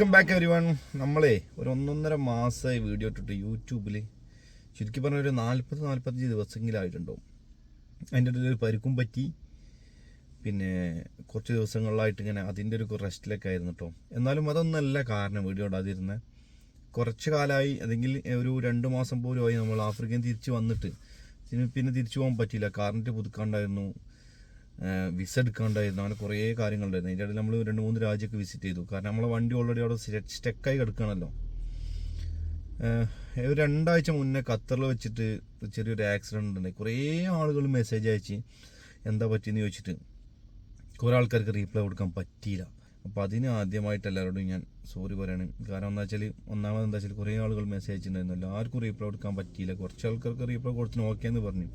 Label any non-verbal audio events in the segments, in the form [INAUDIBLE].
Welcome back every one നമ്മളെ ഒരു ഒന്നൊന്നര മാസമായി വീഡിയോ ഇട്ടിട്ട് യൂട്യൂബിൽ ചുരുക്കി പറഞ്ഞ ഒരു നാൽപ്പത് നാൽപ്പത്തഞ്ച് ദിവസമെങ്കിലായിട്ടുണ്ടാവും അതിന്റെ ഇടയിൽ ഒരു പരിക്കും പറ്റി. പിന്നെ കുറച്ച് ദിവസങ്ങളിലായിട്ട് ഇങ്ങനെ അതിന്റെ ഒരു റെസ്റ്റിലൊക്കെ ആയിരുന്നു കേട്ടോ എന്നാലും അതൊന്നല്ല കാരണം വീഡിയോ ഇടാതിരുന്നത് കുറച്ച് കാലമായി അല്ലെങ്കിൽ ഒരു രണ്ട് മാസം പോലും ആയി നമ്മൾ ആഫ്രിക്കയിൽ തിരിച്ച് വന്നിട്ട്. പിന്നെ തിരിച്ചു പോകാൻ പറ്റിയില്ല. കാറിന്റെ പുതുക്കാണ്ടായിരുന്നു. വിസ എടുക്കാണ്ടായിരുന്നു. അങ്ങനെ കുറേ കാര്യങ്ങളുണ്ടായിരുന്നു. അതിന്റെ ഇടയിൽ നമ്മൾ രണ്ട് മൂന്ന് രാജ്യമൊക്കെ വിസിറ്റ് ചെയ്തു. കാരണം നമ്മളെ വണ്ടി ഓൾറെഡി അവിടെ സ്റ്റെക്കായി കിടക്കുകയാണല്ലോ. ഒരു രണ്ടാഴ്ച മുന്നേ ഖത്തറിൽ വെച്ചിട്ട് ചെറിയൊരു ആക്സിഡന്റ് ഉണ്ടായി. കുറേ ആളുകൾ മെസ്സേജ് അയച്ച് എന്താ പറ്റിയെന്ന് ചോദിച്ചിട്ട് കുറേ ആൾക്കാർക്ക് റീപ്ലൈ കൊടുക്കാൻ പറ്റിയില്ല. അപ്പോൾ അതിന് ആദ്യമായിട്ട് എല്ലാവരോടും ഞാൻ സോറി പറയാണ്. കാരണം എന്താ വെച്ചാൽ ഒന്നാമത് എന്താ വെച്ചാൽ കുറേ ആളുകൾ മെസ്സേജ് അയച്ചിട്ടുണ്ടായിരുന്നു. എല്ലാവർക്കും റീപ്ലൈ കൊടുക്കാൻ പറ്റിയില്ല. കുറച്ച് ആൾക്കാർക്ക് റീപ്ലൈ കൊടുത്തിന് ഓക്കെ എന്ന് പറഞ്ഞു.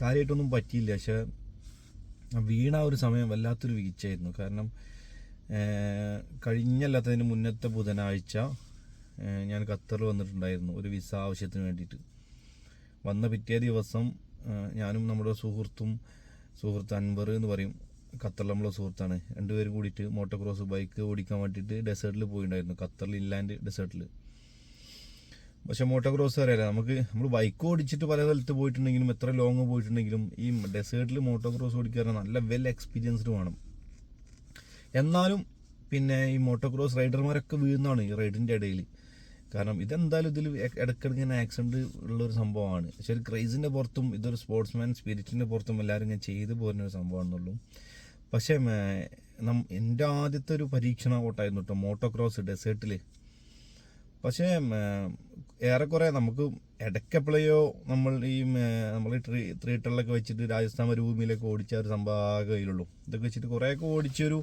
കാര്യമായിട്ടൊന്നും പറ്റിയില്ല. പക്ഷേ വീണ ഒരു സമയം വല്ലാത്തൊരു വീഴ്ചയായിരുന്നു. കാരണം കഴിഞ്ഞല്ലാത്തതിന് മുന്നത്തെ ബുധനാഴ്ച ഞാൻ ഖത്തറിൽ വന്നിട്ടുണ്ടായിരുന്നു ഒരു വിസ ആവശ്യത്തിന് വേണ്ടിയിട്ട്. വന്ന പിറ്റേ ദിവസം ഞാനും നമ്മുടെ സുഹൃത്തും സുഹൃത്ത് അൻവർ എന്ന് പറയും ഖത്തറിൽ നമ്മളെ സുഹൃത്താണ്. രണ്ടുപേരും കൂടിയിട്ട് മോട്ടോക്രോസ് ബൈക്ക് ഓടിക്കാൻ വേണ്ടിയിട്ട് ഡെസേർട്ടിൽ പോയിട്ടുണ്ടായിരുന്നു ഖത്തറിൽ ഇൻലാൻഡ് ഡെസേർട്ടിൽ പക്ഷെ മോട്ടോക്രോസ് അറിയാലോ നമുക്ക് നമ്മൾ ബൈക്ക് ഓടിച്ചിട്ട് പല സ്ഥലത്ത് പോയിട്ടുണ്ടെങ്കിലും എത്ര ലോങ് പോയിട്ടുണ്ടെങ്കിലും ഈ ഡെസേർട്ടിൽ മോട്ടോക്രോസ് ഓടിക്കാൻ നല്ല വെൽ എക്സ്പീരിയൻസ്ഡ് വേണം. എന്നാലും പിന്നെ ഈ മോട്ടോക്രോസ് റൈഡർമാരൊക്കെ വീഴുന്നതാണ് ഈ റൈഡിന്റെ ഇടയിൽ കാരണം ഇതെന്തായാലും ഇതിൽ ഇടയ്ക്കിടയ്ക്ക് ഇങ്ങനെ ആക്സിഡന്റ് ഉള്ളൊരു സംഭവമാണ്. പക്ഷെ ഒരു ക്രൈസിന്റെ പുറത്തും ഇതൊരു സ്പോർട്സ്മാൻ സ്പിരിറ്റിന്റെ പുറത്തും എല്ലാവരും ഇങ്ങനെ ചെയ്തു പോരുന്ന ഒരു സംഭവമാണെന്നുള്ളൂ. പക്ഷേ എന്റെ ആദ്യത്തെ ഒരു പരീക്ഷണ ഓട്ടായിരുന്നു കേട്ടോ മോട്ടോക്രോസ് ഡെസേർട്ടിൽ പക്ഷേ ഏറെക്കുറെ നമുക്ക് ഇടയ്ക്കെപ്പോഴെയോ നമ്മൾ ഈ നമ്മൾ ഈ ത്രീ ത്രീ ടണിലൊക്കെ വെച്ചിട്ട് രാജസ്ഥാൻ മരുഭൂമിയിലൊക്കെ ഓടിച്ച ഒരു സംഭവം കയ്യിലുള്ളൂ. ഇതൊക്കെ വെച്ചിട്ട് കുറേയൊക്കെ ഓടിച്ചൊരു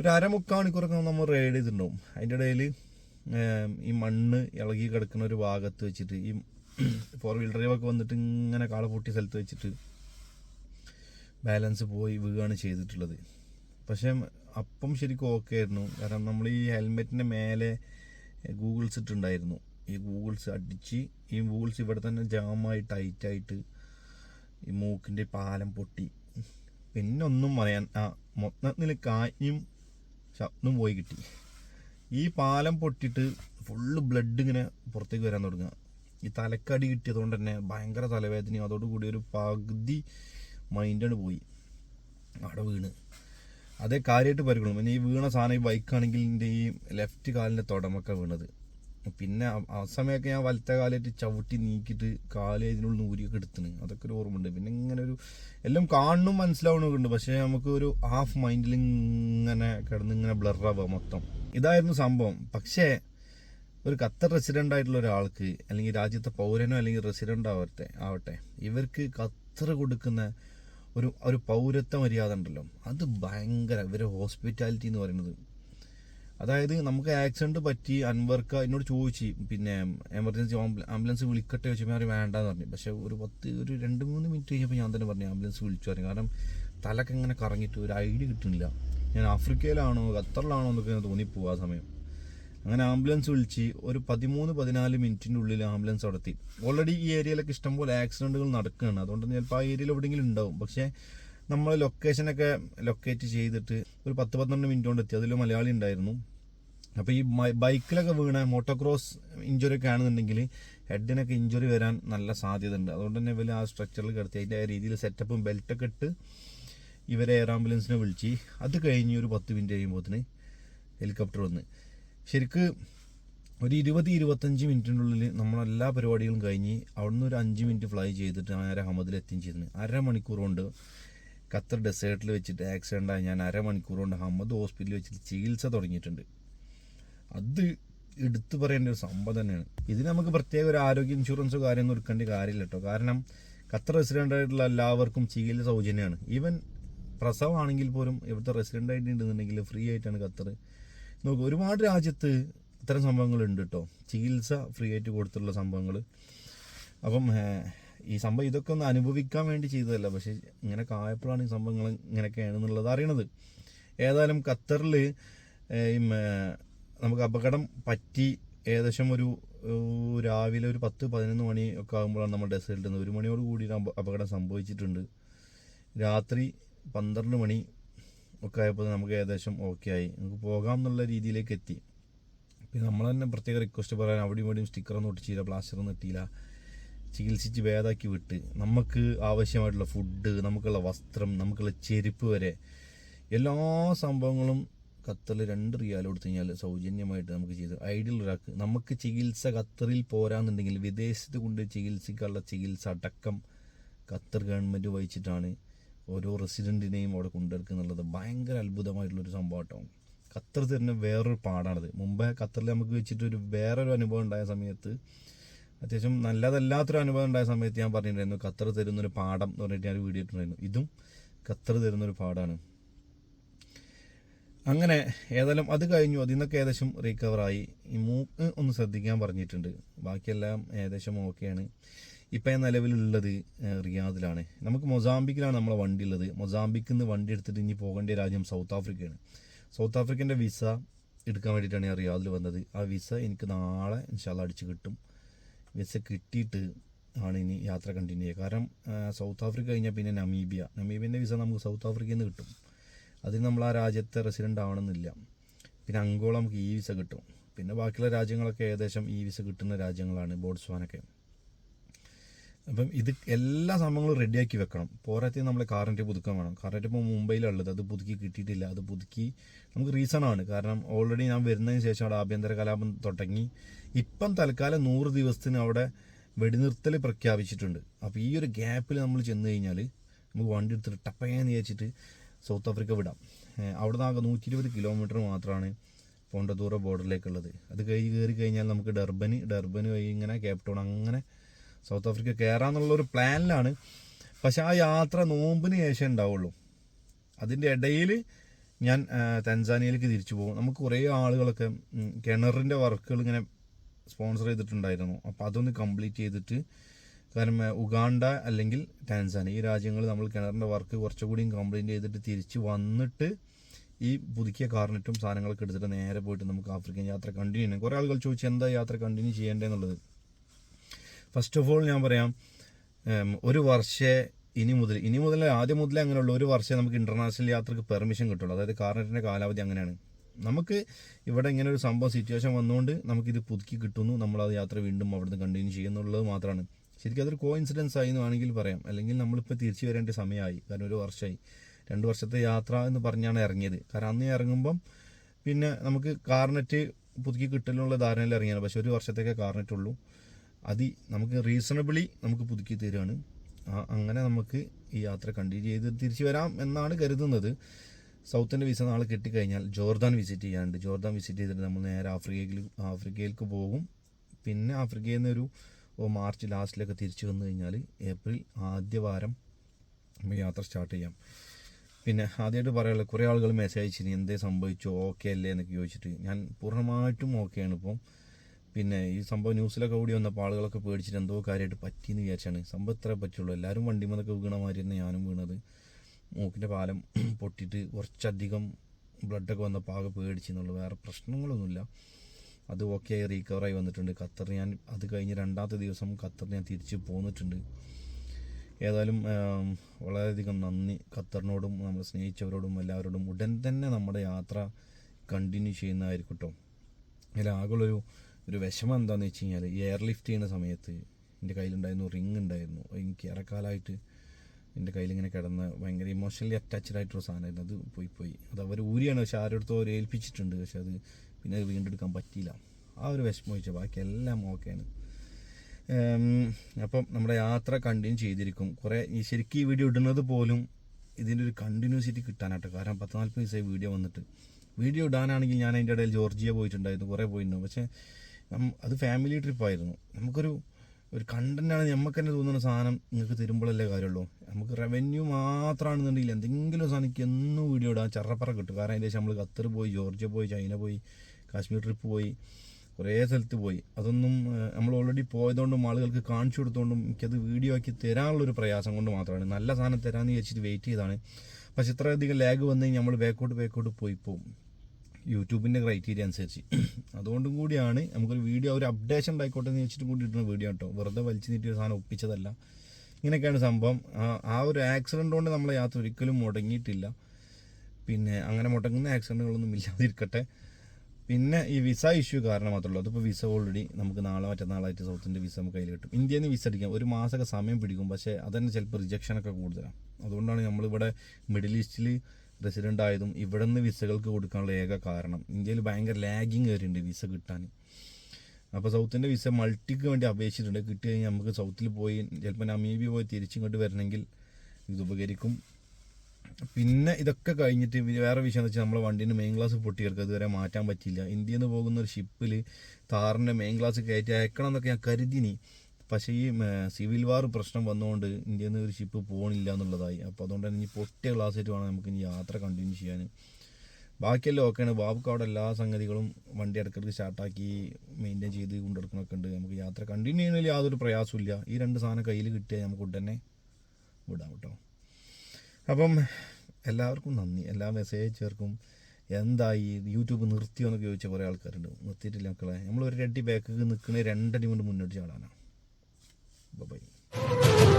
ഒരു അരമുക്കാൽ മണിക്കൂറൊക്കെ നമ്മൾ റൈഡ് ചെയ്തിട്ടുണ്ടാവും. അതിന്റെ ഇടയിൽ ഈ മണ്ണ് ഇളകി കിടക്കുന്ന ഒരു ഭാഗത്ത് വെച്ചിട്ട് ഈ ഫോർ വീൽ ഡ്രൈവൊക്കെ വന്നിട്ട് ഇങ്ങനെ കാള പൊട്ടിയ സ്ഥലത്ത് വെച്ചിട്ട് ബാലൻസ് പോയി വീഴുകയാണ് ചെയ്തിട്ടുള്ളത്. പക്ഷേ അപ്പം ശരിക്കും ഓക്കെ ആയിരുന്നു. കാരണം നമ്മൾ ഈ ഹെൽമെറ്റിന്റെ മേലെ ഗൂഗിൾസ് ഇട്ടുണ്ടായിരുന്നു ഈ ഗൂഗിൾസ് അടിച്ച് ഈ ഗൂഗിൾസ് ഇവിടെ തന്നെ ജാമായി ടൈറ്റായിട്ട് ഈ മൂക്കിന്റെ പാലം പൊട്ടി. പിന്നെ ഒന്നും പറയാൻ ആ മൊത്തത്തിൽ കാഞ്ഞും ശബ്ദം പോയി കിട്ടി. ഈ പാലം പൊട്ടിയിട്ട് ഫുള്ള് ബ്ലഡ് ഇങ്ങനെ പുറത്തേക്ക് വരാൻ തുടങ്ങുക. ഈ തലക്കടി കിട്ടിയതുകൊണ്ട് തന്നെ ഭയങ്കര തലവേദനയും അതോടുകൂടി ഒരു പകുതി മൈൻഡാണ് പോയി. അവിടെ വീണ്. അതേ കാര്യമായിട്ട് പരിഗണും. പിന്നെ ഈ വീണ സാധനം ഈ ബൈക്കാണെങ്കിൽ എന്റെ ഈ ലെഫ്റ്റ് കാലിന്റെ തുടമൊക്കെ വീണത്. പിന്നെ ആ- സമയമൊക്കെ ഞാൻ വലത്തെ കാലായിട്ട് ചവിട്ടി നീക്കിയിട്ട് കാൽ ഇതിനുള്ളിൽ ഊരിയൊക്കെ എടുത്തിന് അതൊക്കെ ഒരു ഓർമ്മയുണ്ട്. പിന്നെ ഇങ്ങനെ ഒരു എല്ലാം കാണുന്നു മനസ്സിലാവണമൊക്കെ ഉണ്ട് പക്ഷേ നമുക്ക് ഒരു ഹാഫ് മൈൻഡിൽ ഇങ്ങനെ കിടന്ന് ഇങ്ങനെ ബ്ലറാവുക മൊത്തം. ഇതായിരുന്നു സംഭവം. പക്ഷേ ഒരു ഖത്തർ റെസിഡന്റ് ആയിട്ടുള്ള ഒരാൾക്ക് അല്ലെങ്കിൽ രാജ്യത്തെ പൗരനോ അല്ലെങ്കിൽ റെസിഡന്റ് ആവട്ടെ ആവട്ടെ ഇവർക്ക് ഖത്തർ കൊടുക്കുന്ന ഒരു ഒരു പൗരത്വ മര്യാദ ഉണ്ടല്ലോ. അത് ഭയങ്കര ഇവരെ ഹോസ്പിറ്റാലിറ്റി എന്ന് പറയുന്നത്. അതായത് നമുക്ക് ആക്സിഡന്റ് പറ്റി അൻവർക്ക് എന്നോട് ചോദിച്ചു പിന്നെ എമർജൻസി ആംബുലൻസ് വിളിക്കട്ടെ ചോദിച്ചപ്പോൾ അവർ വേണ്ടെന്ന് പറഞ്ഞു. പക്ഷെ ഒരു പത്ത് ഒരു രണ്ട് മൂന്ന് മിനിറ്റ് കഴിഞ്ഞപ്പോൾ ഞാൻ തന്നെ പറഞ്ഞു ആംബുലൻസ് വിളിച്ചു പറഞ്ഞു. കാരണം തലക്കെങ്ങനെ കറങ്ങിയിട്ട് ഒരു ഐഡിയ കിട്ടുന്നില്ല. ഞാൻ ആഫ്രിക്കയിലാണോ ഖത്തറിലാണോ എന്നൊക്കെ തോന്നിപ്പോവും ആ സമയം. അങ്ങനെ ആംബുലൻസ് വിളിച്ച് ഒരു പതിമൂന്ന് പതിനാല് മിനിറ്റിന്റെ ഉള്ളിൽ ആംബുലൻസ് അവിടെ ഓൾറെഡി ഈ ഏരിയയിലൊക്കെ ഇഷ്ടംപോലെ ആക്സിഡന്റുകൾ നടക്കുകയാണ്. അതുകൊണ്ട് ചിലപ്പോൾ ആ ഏരിയയിൽ എവിടെയെങ്കിലും ഉണ്ടാവും. പക്ഷേ നമ്മൾ ലൊക്കേഷനൊക്കെ ലൊക്കേറ്റ് ചെയ്തിട്ട് ഒരു പത്ത് പന്ത്രണ്ട് മിനിറ്റ് കൊണ്ട് എത്തി. അതിൽ മലയാളി ഉണ്ടായിരുന്നു. അപ്പോൾ ഈ ബൈക്കിലൊക്കെ വീണ മോട്ടോക്രോസ് ഇഞ്ചുറി ഒക്കെ ആണെന്നുണ്ടെങ്കിൽ ഹെഡിനൊക്കെ ഇഞ്ചുറി വരാൻ നല്ല സാധ്യത ഉണ്ട് അതുകൊണ്ട് തന്നെ ഇവർ ആ സ്ട്രക്ചറിൽ കിടത്തി. അതിന്റെ ആ രീതിയിൽ സെറ്റപ്പും ബെൽറ്റൊക്കെ ഇട്ട് ഇവരെ എയർ ആംബുലൻസിനെ വിളിച്ച്. അത് കഴിഞ്ഞ് ഒരു പത്ത് മിനിറ്റ് കഴിയുമ്പോഴത്തിന് ഹെലികോപ്റ്റർ വന്ന്. ശരിക്ക് ഒരു ഇരുപത് ഇരുപത്തഞ്ച് മിനിറ്റിനുള്ളിൽ നമ്മളെല്ലാ പരിപാടികളും കഴിഞ്ഞ് അവിടുന്ന് ഒരു അഞ്ച് മിനിറ്റ് ഫ്ലൈ ചെയ്തിട്ട് നേരെ ഹമദിൽ എത്തുകയും ചെയ്തിന്. അരമണിക്കൂർ കൊണ്ട് ഖത്തർ ഡെസേർട്ടിൽ വെച്ചിട്ട് ആക്സിഡന്റ് ആയി ഞാൻ അരമണിക്കൂർ കൊണ്ട് ഹമദ് ഹോസ്പിറ്റലിൽ വെച്ചിട്ട് ചികിത്സ തുടങ്ങിയിട്ടുണ്ട്. അത് എടുത്തു പറയേണ്ട ഒരു സംഭവം തന്നെയാണ്. ഇതിന് നമുക്ക് പ്രത്യേക ഒരു ആരോഗ്യ ഇൻഷുറൻസോ കാര്യമൊന്നും എടുക്കേണ്ട കാര്യമില്ല കേട്ടോ കാരണം ഖത്തർ റെസിഡന്റ് ആയിട്ടുള്ള എല്ലാവർക്കും ചികിത്സ സൗജന്യമാണ്. ഈവൻ പ്രസവമാണെങ്കിൽ പോലും ഇവിടുത്തെ റെസിഡന്റ് ആയിട്ടുണ്ടെന്നുണ്ടെങ്കിൽ ഫ്രീ ആയിട്ടാണ് ഖത്തർ നോക്ക് ഒരുപാട് രാജ്യത്ത് ഇത്തരം സംഭവങ്ങളുണ്ട് കേട്ടോ ചികിത്സ ഫ്രീ ആയിട്ട് കൊടുത്തുള്ള സംഭവങ്ങൾ അപ്പം ഈ സംഭവം ഇതൊക്കെ ഒന്ന് അനുഭവിക്കാൻ വേണ്ടി ചെയ്തതല്ല. പക്ഷേ ഇങ്ങനെ കായപ്പോഴാണ് ഈ സംഭവങ്ങൾ ഇങ്ങനെയൊക്കെയാണെന്നുള്ളത് അറിയണത്. ഏതായാലും ഖത്തറിൽ നമുക്ക് അപകടം പറ്റി ഏകദേശം ഒരു രാവിലെ ഒരു പത്ത് പതിനൊന്ന് മണി ഒക്കെ ആകുമ്പോഴാണ് നമ്മൾ ഡെസേർട്ടിൽ നിന്ന് ഒരു മണിയോട് കൂടി അപകടം സംഭവിച്ചിട്ടുണ്ട്. രാത്രി പന്ത്രണ്ട് മണി ഒക്കെ ആയപ്പോൾ നമുക്ക് ഏകദേശം ഓക്കെ ആയി. നമുക്ക് പോകാം എന്നുള്ള രീതിയിലേക്ക് എത്തി. പിന്നെ നമ്മൾ തന്നെ പ്രത്യേക റിക്വസ്റ്റ് പറയാൻ അവിടെയും ഇവിടെയും സ്റ്റിക്കറൊന്നും ഒട്ടിച്ചില്ല പ്ലാസ്റ്ററൊന്നും ഇട്ടില്ല. ചികിത്സിച്ച് ഭേദാക്കി വിട്ട് നമുക്ക് ആവശ്യമായിട്ടുള്ള ഫുഡ് നമുക്കുള്ള വസ്ത്രം നമുക്കുള്ള ചെരുപ്പ് വരെ എല്ലാ സംഭവങ്ങളും ഖത്തറിൽ രണ്ട് റിയാൽ കൊടുത്തു കഴിഞ്ഞാൽ സൗജന്യമായിട്ട് നമുക്ക് ചെയ്ത് ഐഡിയൽ ഒരാൾക്ക്. നമുക്ക് ചികിത്സ ഖത്തറിൽ പോരാന്നുണ്ടെങ്കിൽ വിദേശത്ത് കൊണ്ട് ചികിത്സിക്കാനുള്ള ചികിത്സ അടക്കം ഖത്തർ ഗവൺമെന്റ് വഹിച്ചിട്ടാണ് ഓരോ റെസിഡന്റിനെയും അവിടെ കൊണ്ടെടുക്കുന്നുള്ളത് ഭയങ്കര അത്ഭുതമായിട്ടുള്ളൊരു സംഭവം കേട്ടോ ഖത്തർ തരുന്ന വേറൊരു പാടാണത്. മുമ്പേ ഖത്തറിൽ നമുക്ക് വെച്ചിട്ട് ഒരു വേറൊരു അനുഭവം ഉണ്ടായ സമയത്ത് അത്യാവശ്യം നല്ലതല്ലാത്തൊരു അനുഭവം ഉണ്ടായ സമയത്ത് ഞാൻ പറഞ്ഞിട്ടുണ്ടായിരുന്നു ഖത്തർ തരുന്നൊരു പാഠം എന്ന് പറഞ്ഞിട്ട് ഞാൻ വീഡിയോ ഇട്ടിട്ടുണ്ടായിരുന്നു. ഇതും ഖത്തർ തരുന്നൊരു പാഠമാണ് അങ്ങനെ ഏതായാലും അത് കഴിഞ്ഞു. അതിൽ നിന്നൊക്കെ ഏകദേശം റീകവറായി ഈ മൂക്ക് ഒന്ന് ശ്രദ്ധിക്കാൻ പറഞ്ഞിട്ടുണ്ട്. ബാക്കിയെല്ലാം ഏകദേശം ഓക്കെയാണ് ഇപ്പം നിലവിലുള്ളത് റിയാദിലാണ്. നമുക്ക് മൊസാംബിക്കിലാണ് നമ്മളെ വണ്ടി ഉള്ളത് മൊസാംബിക്കിൽ നിന്ന് വണ്ടി എടുത്തിട്ട് ഇനി പോകേണ്ട രാജ്യം സൗത്ത് ആഫ്രിക്കയാണ്. സൗത്ത് ആഫ്രിക്കന്റെ വിസ എടുക്കാൻ വേണ്ടിയിട്ടാണ് ഞാൻ റിയാദിൽ വന്നത്. ആ വിസ എനിക്ക് നാളെ ഇൻഷാല്ല അടിച്ച് കിട്ടും. വിസ കിട്ടിയിട്ട് ആണ് ഇനി യാത്ര കണ്ടിന്യൂ ചെയ്യുക. കാരണം സൗത്ത് ആഫ്രിക്ക കഴിഞ്ഞാൽ പിന്നെ നമീബിയ. നമീബിയന്റെ വിസ നമുക്ക് സൗത്ത് ആഫ്രിക്കയിൽ നിന്ന് കിട്ടും. അതിന് നമ്മൾ ആ രാജ്യത്തെ റെസിഡന്റ് ആവണമെന്നില്ല. പിന്നെ അങ്കോളം നമുക്ക് ഈ വിസ കിട്ടും. പിന്നെ ബാക്കിയുള്ള രാജ്യങ്ങളൊക്കെ ഏകദേശം ഈ വിസ കിട്ടുന്ന രാജ്യങ്ങളാണ് ബോട്സ്വാനൊക്കെ. അപ്പം ഇത് എല്ലാ സംഭവങ്ങളും റെഡിയാക്കി വെക്കണം. പോരാത്തി നമ്മൾ കാറിന്റെ പുതുക്കാൻ വേണം. കാറിന്റെ ഇപ്പോൾ മുംബൈയിലുള്ളത് അത് പുതുക്കി കിട്ടിയിട്ടില്ല അത് പുതുക്കി നമുക്ക് റീസൺ ആണ്. കാരണം ഓൾറെഡി ഞാൻ വരുന്നതിന് ശേഷം അവിടെ ആഭ്യന്തര കലാപം തുടങ്ങി. ഇപ്പം തൽക്കാലം നൂറ് ദിവസത്തിന് അവിടെ വെടിനിർത്തൽ പ്രഖ്യാപിച്ചിട്ടുണ്ട്. അപ്പോൾ ഈ ഒരു ഗ്യാപ്പിൽ നമ്മൾ ചെന്ന് കഴിഞ്ഞാൽ നമുക്ക് വണ്ടി എടുത്തിട്ട് ടപ്പയെന്ന് വിചാരിച്ചിട്ട് സൗത്ത് ആഫ്രിക്ക വിടാം. അവിടെ നിന്ന് ആകെ നൂറ്റി ഇരുപത് കിലോമീറ്റർ മാത്രമാണ് പോണ്ടദൂറ ബോർഡറിലേക്കുള്ളത് അത് കഴിഞ്ഞ് കയറി കഴിഞ്ഞാൽ നമുക്ക് ഡർബന് ഡർബന് വഴി ഇങ്ങനെ കേപ്പ് ടൗൺ അങ്ങനെ സൗത്ത് ആഫ്രിക്ക കയറാന്നുള്ള ഒരു പ്ലാനിലാണ്. പക്ഷെ ആ യാത്ര നോമ്പിന് ശേഷം ഉണ്ടാവുള്ളൂ. അതിന്റെ ഇടയിൽ ഞാൻ തെൻസാനിയയിലേക്ക് തിരിച്ചു പോകും. നമുക്ക് കുറേ ആളുകളൊക്കെ കിണറിന്റെ വർക്കുകൾ ഇങ്ങനെ സ്പോൺസർ ചെയ്തിട്ടുണ്ടായിരുന്നു. അപ്പോൾ അതൊന്ന് കംപ്ലീറ്റ് ചെയ്തിട്ട് കാരണം ഉഗാണ്ട അല്ലെങ്കിൽ ടാൻസാനിയ ഈ രാജ്യങ്ങൾ നമ്മൾ കിണറിന്റെ വർക്ക് കുറച്ചുകൂടിയും കംപ്ലീറ്റ് ചെയ്തിട്ട് തിരിച്ച് വന്നിട്ട് ഈ പുതുക്കിയ കാർണറ്റും സാധനങ്ങളൊക്കെ എടുത്തിട്ട് നേരെ പോയിട്ട് നമുക്ക് ആഫ്രിക്കൻ യാത്ര കണ്ടിന്യൂ ചെയ്യണം കുറേ ആളുകൾ ചോദിച്ചു എന്താ യാത്ര കണ്ടിന്യൂ ചെയ്യേണ്ടതെന്നുള്ളത് ഫസ്റ്റ് ഓഫ് ഓൾ ഞാൻ പറയാം ഒരു വർഷേ ഇനി മുതൽ ഇനി മുതൽ ആദ്യം മുതലേ അങ്ങനെയുള്ള. ഒരു വർഷമേ നമുക്ക് ഇന്റർനാഷണൽ യാത്രയ്ക്ക് പെർമിഷൻ കിട്ടുള്ളൂ. അതായത് കാർണറ്റിന്റെ കാലാവധി അങ്ങനെയാണ്. നമുക്ക് ഇവിടെ ഇങ്ങനെ ഒരു സംഭവം സിറ്റുവേഷൻ വന്നുകൊണ്ട് നമുക്കിത് പുതുക്കി കിട്ടുന്നു. നമ്മൾ ആ യാത്ര വീണ്ടും അവിടുന്ന് കണ്ടിന്യൂ ചെയ്യുന്നുള്ളത് മാത്രമാണ് ശരിക്കും അതൊരു കോ ഇൻസിഡൻസ് ആയി വേണമെങ്കിൽ പറയാം. അല്ലെങ്കിൽ നമ്മളിപ്പോൾ തിരിച്ചു വരേണ്ട സമയമായി. കാരണം ഒരു വർഷമായി രണ്ട് വർഷത്തെ യാത്ര എന്ന് പറഞ്ഞാണ് ഇറങ്ങിയത്. കാരണം അന്ന് ഇറങ്ങുമ്പം പിന്നെ നമുക്ക് കാർണറ്റ് പുതുക്കി കിട്ടലുള്ള ധാരണയിൽ ഇറങ്ങിയാണ് പക്ഷെ ഒരു വർഷത്തേക്കേ കാർനെറ്റ് ഉള്ളൂ. അത് നമുക്ക് റീസണബിളി നമുക്ക് പുതുക്കി തരികയാണ് അങ്ങനെ നമുക്ക് ഈ യാത്ര കണ്ടിന്യൂ ചെയ്ത് തിരിച്ചു വരാം എന്നാണ് കരുതുന്നത്. സൗത്തിന്റെ വിസ നാളെ കിട്ടിക്കഴിഞ്ഞാൽ ജോർദാൻ വിസിറ്റ് ചെയ്യാനുണ്ട്. ജോർദാൻ വിസിറ്റ് ചെയ്തിട്ട് നമ്മൾ നേരെ ആഫ്രിക്കയിൽ ആഫ്രിക്കയിലേക്ക് പോകും. പിന്നെ ആഫ്രിക്കയിൽ നിന്നൊരു മാർച്ച് ലാസ്റ്റിലൊക്കെ തിരിച്ചു വന്നു കഴിഞ്ഞാൽ ഏപ്രിൽ ആദ്യ വാരം നമ്മൾ യാത്ര സ്റ്റാർട്ട് ചെയ്യാം. പിന്നെ ആദ്യമായിട്ട് പറയാനുള്ളത് കുറേ ആളുകൾ മെസ്സേജ് അയച്ചിരുന്നു എന്തേ സംഭവിച്ചു ഓക്കെ അല്ലേ എന്നൊക്കെ ചോദിച്ചിട്ട് ഞാൻ പൂർണമായിട്ടും ഓക്കെയാണ് ഇപ്പം. പിന്നെ ഈ സംഭവം ന്യൂസിലൊക്കെ കൂടി വന്നപ്പോൾ ആളുകളൊക്കെ പേടിച്ചിട്ട് എന്തോ കാര്യമായിട്ട് പറ്റിയെന്ന് വിചാരിച്ചാണ്. സംഭവം ഇത്രേ പറ്റുള്ളൂ. എല്ലാവരും വണ്ടി മതൊക്കെ വീണ മാതിരി തന്നെ ഞാനും വീണത്. മൂക്കിന്റെ പാലം [CLEARS THROAT] പൊട്ടിയിട്ട് കുറച്ചധികം ബ്ലഡൊക്കെ വന്നപ്പോൾ ആകെ പേടിച്ചെന്നുള്ളൂ വേറെ പ്രശ്നങ്ങളൊന്നുമില്ല. അത് ഓക്കെ ആയി റീകവറായി വന്നിട്ടുണ്ട്. ഖത്തർ ഞാൻ അത് കഴിഞ്ഞ് രണ്ടാമത്തെ ദിവസം ഖത്തർ ഞാൻ തിരിച്ച് പോന്നിട്ടുണ്ട്. ഏതായാലും വളരെയധികം നന്ദി ഖത്തറിനോടും നമ്മൾ സ്നേഹിച്ചവരോടും എല്ലാവരോടും. ഉടൻ തന്നെ നമ്മുടെ യാത്ര കണ്ടിന്യൂ ചെയ്യുന്നതായിരിക്കും കേട്ടോ അതിൽ ആകെയുള്ളൊരു ഒരു വിഷമം എന്താണെന്ന് വെച്ച് കഴിഞ്ഞാൽ എയർ ലിഫ്റ്റ് ചെയ്യുന്ന സമയത്ത് എന്റെ കയ്യിലുണ്ടായിരുന്നു റിങ് ഉണ്ടായിരുന്നു. എനിക്ക് ഏറെക്കാലമായിട്ട് എന്റെ കയ്യിലിങ്ങനെ കിടന്ന് ഭയങ്കര ഇമോഷണലി അറ്റാച്ച്ഡ് ആയിട്ടൊരു സാധനമായിരുന്നു. അത് പോയി പോയി. അത് അവർ ഊരിയാണ് പക്ഷെ ആരെടുത്തോ അവർ ഏൽപ്പിച്ചിട്ടുണ്ട്. പക്ഷെ അത് പിന്നെ വീണ്ടെടുക്കാൻ പറ്റിയില്ല. ആ ഒരു വിഷമം വെച്ചാൽ ബാക്കി എല്ലാം ഓക്കെയാണ് അപ്പം നമ്മുടെ യാത്ര കണ്ടിന്യൂ ചെയ്തിരിക്കും. കുറേ ഈ ശരിക്കും ഈ വീഡിയോ ഇടുന്നത് പോലും ഇതിന്റെ ഒരു കണ്ടിന്യൂസിറ്റി കിട്ടാനായിട്ട് കാരണം പത്ത് നാൽപ്പത് ദിവസമായി വീഡിയോ വന്നിട്ട്. വീഡിയോ ഇടാനാണെങ്കിൽ ഞാൻ അതിന്റെ ഇടയിൽ ജോർജിയ പോയിട്ടുണ്ടായിരുന്നു. കുറേ പോയിട്ടുണ്ടാവും പക്ഷേ അത് ഫാമിലി ട്രിപ്പായിരുന്നു നമുക്കൊരു ഒരു കണ്ടന്റാണ് നമുക്ക് തന്നെ തോന്നുന്ന സാധനം നിങ്ങൾക്ക് തരുമ്പോഴല്ലേ കാര്യമുള്ളൂ. നമുക്ക് റവന്യൂ മാത്രമാണെന്നുണ്ടെങ്കിൽ എന്തെങ്കിലും സാധനം എനിക്ക് എന്നും വീഡിയോ ഇടാം ചറപ്പറ കിട്ടും. കാരണം അതിന്റെ നമ്മൾ ഖത്തർ പോയി ജോർജിയ പോയി ചൈന പോയി കാശ്മീർ ട്രിപ്പ് പോയി കുറേ സ്ഥലത്ത് പോയി. അതൊന്നും നമ്മൾ ഓൾറെഡി പോയതുകൊണ്ടും ആളുകൾക്ക് കാണിച്ചു കൊടുത്തുകൊണ്ടും എനിക്കത് വീഡിയോ ആക്കി തരാനുള്ളൊരു പ്രയാസം കൊണ്ട് മാത്രമാണ്. നല്ല സാധനം തരാമെന്ന് വിചാരിച്ചിട്ട് വെയിറ്റ് ചെയ്താണ് പക്ഷെ ഇത്രയധികം ലാഗ് വന്നു കഴിഞ്ഞാൽ നമ്മൾ ബാക്കോട്ട് ബാക്കോട്ട് പോയി പോകും യൂട്യൂബിന്റെ ക്രൈറ്റീരിയ അനുസരിച്ച്. [CLEARS THROAT] അതുകൊണ്ടും കൂടിയാണ് നമുക്കൊരു വീഡിയോ ഒരു അപ്ഡേഷൻ ഉണ്ടായിക്കോട്ടെ എന്ന് വെച്ചിട്ട് കൂടി ഇട്ടുന്ന വീഡിയോ കേട്ടോ. വെറുതെ വലിച്ചു നീട്ടിയ സാധനം ഒപ്പിച്ചതല്ല. ഇങ്ങനെയൊക്കെയാണ് സംഭവം. ആ- ഒരു ആക്സിഡന്റ് കൊണ്ട് നമ്മളെ യാത്ര ഒരിക്കലും മുടങ്ങിയിട്ടില്ല. പിന്നെ അങ്ങനെ മുടങ്ങുന്ന ആക്സിഡന്റുകളൊന്നും ഇല്ലാതിരിക്കട്ടെ. പിന്നെ ഈ വിസ ഇഷ്യൂ കാരണം മാത്രമേ ഉള്ളൂ. അതിപ്പോൾ വിസ ഓൾറെഡി നമുക്ക് നാളെ മറ്റന്നാളായിട്ട് സൗത്തിന്റെ വിസ നമുക്ക് കയ്യിൽ കിട്ടും. ഇന്ത്യയിൽ നിന്ന് വിസ അടിക്കാം. ഒരു മാസമൊക്കെ സമയം പിടിക്കും. പക്ഷേ അതന്നെ ചിലപ്പോൾ റിജക്ഷനൊക്കെ കൂടുതലാണ്. അതുകൊണ്ടാണ് നമ്മളിവിടെ മിഡിൽ ഈസ്റ്റിൽ റെസിഡന്റ് ആയതും ഇവിടെ നിന്ന് വിസകൾക്ക് കൊടുക്കാനുള്ള ഏക കാരണം. ഇന്ത്യയിൽ ഭയങ്കര ലാഗിങ് കയറിയിട്ടുണ്ട് വിസ കിട്ടാൻ. അപ്പോൾ സൗത്തിന്റെ വിസ മൾട്ടിക്ക് വേണ്ടി അപേക്ഷിച്ചിട്ടുണ്ട്. കിട്ടി കഴിഞ്ഞാൽ നമുക്ക് സൗത്തിൽ പോയി ചിലപ്പോൾ നമീബി പോയി തിരിച്ചിങ്ങോട്ട് വരണമെങ്കിൽ ഇത് ഉപകരിക്കും. പിന്നെ ഇതൊക്കെ കഴിഞ്ഞിട്ട് വേറെ വിഷയം എന്ന് വെച്ചാൽ നമ്മളെ വണ്ടീന്റെ മെയിൻ ഗ്ലാസ് പൊട്ടിയെടുക്കുക ഇതുവരെ മാറ്റാൻ പറ്റിയില്ല. ഇന്ത്യയിൽ നിന്ന് പോകുന്ന ഒരു ഷിപ്പിൽ താറിന്റെ മെയിൻ ഗ്ലാസ് കയറ്റി അയക്കണം എന്നൊക്കെ ഞാൻ കരുതിനി. പക്ഷേ ഈ സിവിൽ വാർ പ്രശ്നം വന്നുകൊണ്ട് ഇന്ത്യയിൽ നിന്ന് ഒരു ഷിപ്പ് പോകണില്ല എന്നുള്ളതായി. അപ്പോൾ അതുകൊണ്ട് തന്നെ ഇനി പൊട്ടിയ ഗ്ലാസ് ആയിട്ട് വേണം നമുക്ക് ഇനി യാത്ര കണ്ടിന്യൂ ചെയ്യാൻ. ബാക്കിയെല്ലാം ഓക്കെയാണ് ബാബുക്ക് അവിടെ എല്ലാ സംഗതികളും വണ്ടി ഇടയ്ക്കിടയ്ക്ക് സ്റ്റാർട്ടാക്കി മെയിന്റെയിൻ ചെയ്ത് കൊണ്ടെടുക്കണമൊക്കെ ഉണ്ട്. നമുക്ക് യാത്ര കണ്ടിന്യൂ ചെയ്യുന്നതിൽ യാതൊരു പ്രയാസമില്ല ഈ രണ്ട് സാധനം കയ്യിൽ കിട്ടിയാൽ നമുക്ക് ഉടനെ വിടാം കേട്ടോ. അപ്പം എല്ലാവർക്കും നന്ദി. എല്ലാ മെസ്സേജ് ചേർക്കും. എന്തായി? യൂട്യൂബ് നിർത്തിയോ എന്നൊക്കെ ചോദിച്ച കുറേ ആൾക്കാരുണ്ട്. നിർത്തിയിട്ടില്ല മക്കളെ. നമ്മൾ ഒരു രണ്ടി ബാക്ക് നിൽക്കുന്ന രണ്ടടി കൊണ്ട് മുന്നോട്ട് ചാടാനാണ് Bye-bye.